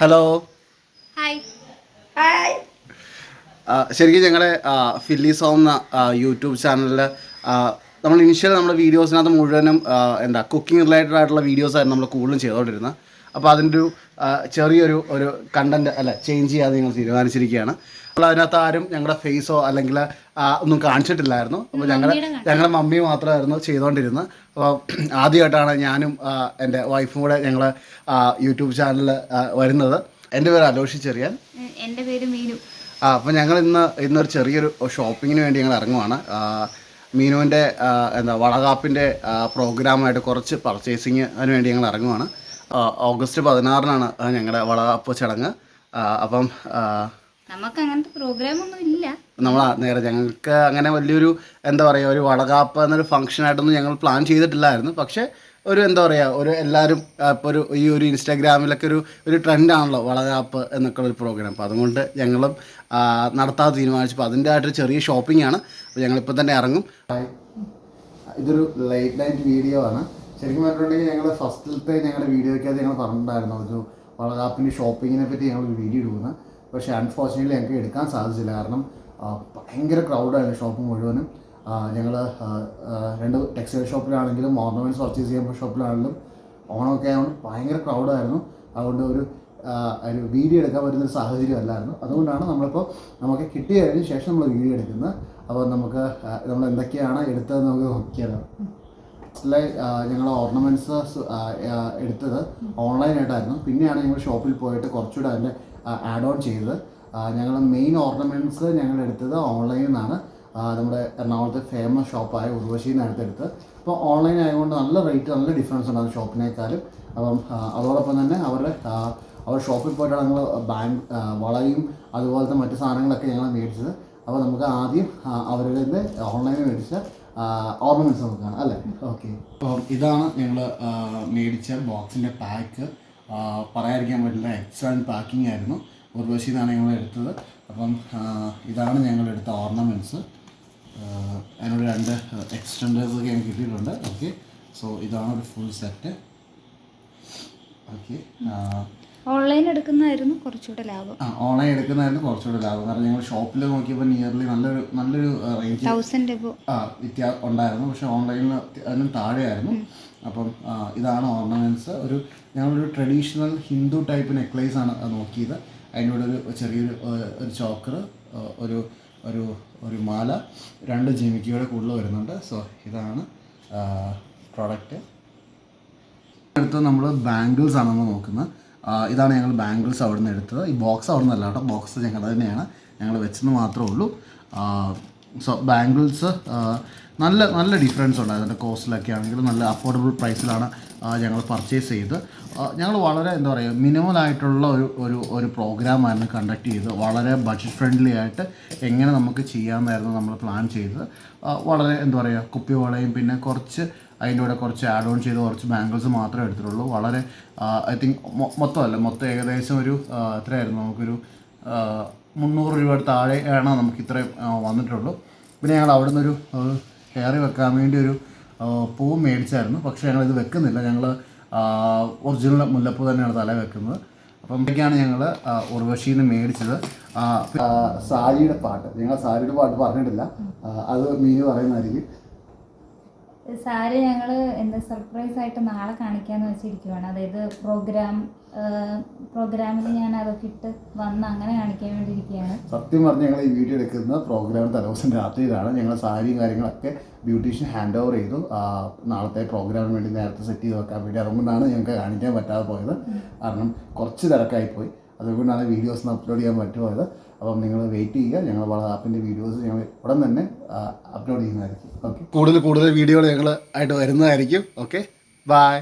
Hello ശരിക്കും ഞങ്ങളുടെ filly സോം എന്ന യൂട്യൂബ് ചാനലിൽ നമ്മൾ ഇനിഷ്യൽ നമ്മുടെ വീഡിയോസിനകത്ത് മുഴുവനും എന്താ കുക്കിംഗ് റിലേറ്റഡ് ആയിട്ടുള്ള വീഡിയോസ് ആയിരുന്നു നമ്മൾ കൂടുതലും ചെയ്തുകൊണ്ടിരുന്നത് അപ്പോൾ അതിന്റെ ഒരു ചെറിയൊരു ഒരു കണ്ടന്റ് അല്ല ചേഞ്ച് ചെയ്യാതെ ഞങ്ങൾ തീരുമാനിച്ചിരിക്കുകയാണ്. അപ്പോൾ അതിനകത്ത് ആരും ഞങ്ങളുടെ ഫേസോ അല്ലെങ്കിൽ ഒന്നും കാണിച്ചിട്ടില്ലായിരുന്നു. അപ്പോൾ ഞങ്ങൾ ഞങ്ങളുടെ മമ്മി മാത്രമായിരുന്നു ചെയ്തുകൊണ്ടിരുന്നത് അപ്പോൾ ആദ്യമായിട്ടാണ് ഞാനും എന്റെ വൈഫും കൂടെ ഞങ്ങൾ യൂട്യൂബ് ചാനലിൽ വരുന്നത്. എന്റെ പേര് അലോഷി ചെറിയാൻ. എന്റെ പേര് മീനു. ആ അപ്പോൾ ഞങ്ങൾ ഇന്ന് ഇന്നൊരു ചെറിയൊരു ഷോപ്പിങ്ങിന് വേണ്ടി ഞങ്ങൾ ഇറങ്ങുവാണ്. മീനുവിന്റെ എന്താ വളകാപ്പിന്റെ പ്രോഗ്രാമായിട്ട് കുറച്ച് പർച്ചേസിങ് അതിന് വേണ്ടി ഞങ്ങൾ ഇറങ്ങുവാണ്. ഓഗസ്റ്റ് പതിനാറിനാണ് ഞങ്ങളുടെ വളകാപ്പ് ചടങ്ങ് അപ്പം ആ, നമുക്ക് അങ്ങനത്തെ പ്രോഗ്രാം ഒന്നും ഇല്ല നമ്മൾ നേരെ ഞങ്ങൾക്ക് അങ്ങനെ വലിയൊരു എന്താ പറയുക ഒരു വളകാപ്പ് എന്നൊരു ഫംഗ്ഷനായിട്ടൊന്നും ഞങ്ങൾ പ്ലാൻ ചെയ്തിട്ടില്ലായിരുന്നു. പക്ഷേ ഒരു എന്താ പറയുക ഒരു എല്ലാവരും ഇപ്പോൾ ഒരു ഈ ഒരു ഇൻസ്റ്റാഗ്രാമിലൊക്കെ ഒരു ഒരു ട്രെൻഡാണല്ലോ വളകാപ്പ് എന്നൊക്കെ ഒരു പ്രോഗ്രാം. അപ്പോൾ അതുകൊണ്ട് ഞങ്ങളും നടത്താൻ തീരുമാനിച്ചു. അപ്പോൾ അതിന്റെ ആയിട്ടൊരു ചെറിയ ഷോപ്പിംഗ് ആണ്. അപ്പോൾ ഞങ്ങളിപ്പോൾ തന്നെ ഇറങ്ങും. ഇതൊരു ലൈറ്റ് നൈറ്റ് വീഡിയോ ആണ്. ശരിക്കും പറഞ്ഞിട്ടുണ്ടെങ്കിൽ ഞങ്ങൾ ഫസ്റ്റിലത്തെ ഞങ്ങളുടെ വീഡിയോയ്ക്കകത്ത് ഞങ്ങൾ പറഞ്ഞിട്ടുണ്ടായിരുന്നു. ഒരു വളകാപ്പിന്റെ ഷോപ്പിങ്ങിനെ പറ്റി ഞങ്ങൾ വീഡിയോ ഇടുന്നത് പക്ഷേ അൺഫോർച്ചുനേറ്റ്ലി ഞങ്ങൾക്ക് എടുക്കാൻ സാധിച്ചില്ല. കാരണം ഭയങ്കര ക്രൗഡായിരുന്നു ഷോപ്പ് മുഴുവനും. ഞങ്ങൾ രണ്ട് ടെക്സ്റ്റൈൽ ഷോപ്പിലാണെങ്കിലും ഓർണമെന്റ്സ് പർച്ചേസ് ചെയ്യുമ്പോൾ ഷോപ്പിലാണെങ്കിലും ഓണമൊക്കെ ആയതുകൊണ്ട് ഭയങ്കര ക്രൗഡായിരുന്നു അതുകൊണ്ട് ഒരു ഒരു വീഡിയോ എടുക്കാൻ പറ്റുന്നൊരു സാഹചര്യം അല്ലായിരുന്നു. അതുകൊണ്ടാണ് നമ്മളിപ്പോൾ നമുക്ക് കിട്ടിയതിന് ശേഷം നമ്മൾ വീഡിയോ എടുക്കുന്നത്. അപ്പോൾ നമുക്ക് നമ്മൾ എന്തൊക്കെയാണ് എടുത്തതെന്ന് നമുക്ക് നോക്കിയാലോ. ലൈക്ക് ഞങ്ങൾ ഓർണമെന്റ്സ് എടുത്തത് ഓൺലൈനായിട്ടായിരുന്നു. പിന്നെയാണ് ഞങ്ങൾ ഷോപ്പിൽ പോയിട്ട് കുറച്ചുകൂടെ അതിന്റെ ആഡ് ഓൺ ചെയ്തത്. ഞങ്ങൾ മെയിൻ ഓർണമെന്റ്സ് ഞങ്ങൾ എടുത്തത് ഓൺലൈനിൽ നിന്നാണ്. നമ്മുടെ എറണാകുളത്തെ ഫേമസ് ഷോപ്പായ ഉർവശിയിൽ നിന്ന് അടുത്തെടുത്ത് അപ്പോൾ ഓൺലൈൻ ആയതുകൊണ്ട് നല്ല റേറ്റ് നല്ല ഡിഫറൻസ് ഉണ്ടാകും ഷോപ്പിനേക്കാളും അപ്പം അതോടൊപ്പം തന്നെ അവരുടെ അവർ ഷോപ്പിൽ പോയിട്ടാണ് ഞങ്ങൾ ബാങ്ക് വളയും അതുപോലത്തെ മറ്റു സാധനങ്ങളൊക്കെ ഞങ്ങൾ മേടിച്ചത്. അപ്പോൾ നമുക്ക് ആദ്യം അവരുടെ ഓൺലൈനിൽ മേടിച്ച ഓർണമെന്റ്സ് നോക്കാം അല്ലേ? ഓക്കെ. ഇതാണ് ഞങ്ങൾ മേടിച്ച ബോക്സിന്റെ പാക്ക്. പറയാതിരിക്കാൻ പറ്റില്ല എക്സലന്റ് പാക്കിംഗ് ആയിരുന്നു. ഉർവശിയിൽ നിന്നാണ് ഞങ്ങൾ എടുത്തത്. അപ്പം ഇതാണ് ഞങ്ങൾ എടുത്ത ഓർണമെന്റ്സ് അതിനോട് രണ്ട് എക്സ്റ്റൻഡേഴ്സ് ഒക്കെ ഞങ്ങൾക്ക് കിട്ടിയിട്ടുണ്ട്. ഓക്കെ. സോ ഇതാണ് ഒരു ഫുൾ സെറ്റ് ഓക്കെ. ഓൺലൈൻ എടുക്കുന്നതായിരുന്നു കുറച്ചുകൂടെ ലാഭം. ആ ഓൺലൈൻ എടുക്കുന്നതായിരുന്നു കുറച്ചുകൂടെ ലാഭം. കാരണം ഞങ്ങൾ ഷോപ്പിൽ നോക്കിയപ്പോൾ നിയർലി നല്ലൊരു നല്ലൊരു റേഞ്ച് തൗസൻഡ് ആ വ്യത്യാസം ഉണ്ടായിരുന്നു. പക്ഷെ ഓൺലൈനിൽ അതിനും താഴെയായിരുന്നു. അപ്പം ഇതാണ് ഓർണമെന്റ്സ് ഒരു ഞങ്ങളൊരു ട്രഡീഷണൽ ഹിന്ദു ടൈപ്പ് നെക്ലേസ് ആണ് നോക്കിയത്. അതിനോട് കൂടെ ഒരു ചെറിയൊരു ഒരു ചോക്കർ ഒരു ഒരു ഒരു മാല രണ്ട് ജിമിക്കിയുടെ കൂടുതൽ വരുന്നുണ്ട്. സോ ഇതാണ് പ്രോഡക്റ്റ് അടുത്ത് നമ്മൾ ബാംഗിൾസ് ആണെന്ന് നോക്കുന്നത്. ഇതാണ് ഞങ്ങൾ ബാംഗിൾസ് അവിടെ നിന്ന് എടുത്തത്. ഈ ബോക്സ് അവിടെ നിന്നല്ല കേട്ടോ ബോക്സ് ഞങ്ങൾ തന്നെയാണ് ഞങ്ങൾ വെച്ചെന്ന് മാത്രമേ ഉള്ളൂ. സോ ബാംഗിൾസ് നല്ല നല്ല ഡിഫറൻസ് ഉണ്ട് അതിന്റെ കോസ്റ്റിലൊക്കെ ആണെങ്കിലും നല്ല അഫോർഡബിൾ പ്രൈസിലാണ് ഞങ്ങൾ പർച്ചേസ് ചെയ്ത്. ഞങ്ങൾ വളരെ എന്താ പറയുക മിനിമൽ ആയിട്ടുള്ള ഒരു ഒരു ഒരു പ്രോഗ്രാമായിരുന്നു കണ്ടക്ട് ചെയ്ത് വളരെ ബഡ്ജറ്റ് ഫ്രണ്ട്ലി ആയിട്ട് എങ്ങനെ നമുക്ക് ചെയ്യാമെന്നായിരുന്നു നമ്മൾ പ്ലാൻ ചെയ്തത്. വളരെ എന്താ പറയുക കുപ്പിവളയും പിന്നെ കുറച്ച് അതിന്റെ കൂടെ കുറച്ച് ആഡ് ഓൺ ചെയ്ത് കുറച്ച് ബാംഗിൾസ് മാത്രമേ എടുത്തിട്ടുള്ളൂ. വളരെ ഐ തിങ്ക് മൊത്തമല്ല മൊത്തം ഏകദേശം ഒരു എത്രയായിരുന്നു? നമുക്കൊരു മുന്നൂറ് രൂപയുടെ താഴെയാണ് നമുക്ക് ഇത്രയും വന്നിട്ടുള്ളൂ. പിന്നെ ഞങ്ങൾ അവിടെ നിന്നൊരു കയറി വെക്കാൻ വേണ്ടി ഒരു പൂ മേടിച്ചായിരുന്നു. പക്ഷേ ഞങ്ങൾ ഇത് വെക്കുന്നില്ല. ഞങ്ങൾ ഒറിജിനൽ മുല്ലപ്പൂ തന്നെയാണ് തല വെക്കുന്നത്. അപ്പം ഇതൊക്കെയാണ് ഞങ്ങൾ ഉർവശിയിൽ നിന്ന് മേടിച്ചത്. സാരിയുടെ പാട്ട്. ഞങ്ങൾ സാരിയുടെ പാട്ട് പറഞ്ഞിട്ടില്ല. അത് മീനു പറയുന്നതായിരിക്കും. സാരി ഞങ്ങൾ എന്താ സർപ്രൈസ് ആയിട്ട് നാളെ കാണിക്കാന്ന് വെച്ചിരിക്കുവാണ്. അതായത് പ്രോഗ്രാം പ്രോഗ്രാമിൽ ഞാൻ അതൊക്കെ ഇട്ട് വന്ന് അങ്ങനെ കാണിക്കാൻ വേണ്ടിയിരിക്കുകയാണ്. സത്യം പറഞ്ഞ് ഞങ്ങൾ ഈ വീഡിയോ എടുക്കുന്ന പ്രോഗ്രാം തലേദിവസം രാത്രിയിലാണ്. ഞങ്ങൾ സാരിയും കാര്യങ്ങളൊക്കെ ബ്യൂട്ടീഷ്യൻ ഹാൻഡ് ഓവർ ചെയ്തു. നാളത്തെ പ്രോഗ്രാമിന് വേണ്ടി നേരത്തെ സെറ്റ് ചെയ്ത് വെക്കാൻ വേണ്ടി അതുകൊണ്ടാണ് ഞങ്ങൾക്ക് കാണിക്കാൻ പറ്റാതെ പോയത്. കാരണം കുറച്ച് തിരക്കായി പോയി. അതുകൊണ്ടാണ് വീഡിയോസ് അപ്ലോഡ് ചെയ്യാൻ പറ്റുപോയത് അപ്പം നിങ്ങൾ വെയിറ്റ് ചെയ്യുക. ഞങ്ങൾ വളരെ വീഡിയോസ് ഞങ്ങൾ ഉടൻ തന്നെ അപ്ലോഡ് ചെയ്യുന്നതായിരിക്കും. ഓക്കെ കൂടുതൽ കൂടുതൽ വീഡിയോകൾ ഞങ്ങൾ ആയിട്ട് വരുന്നതായിരിക്കും. Okay bye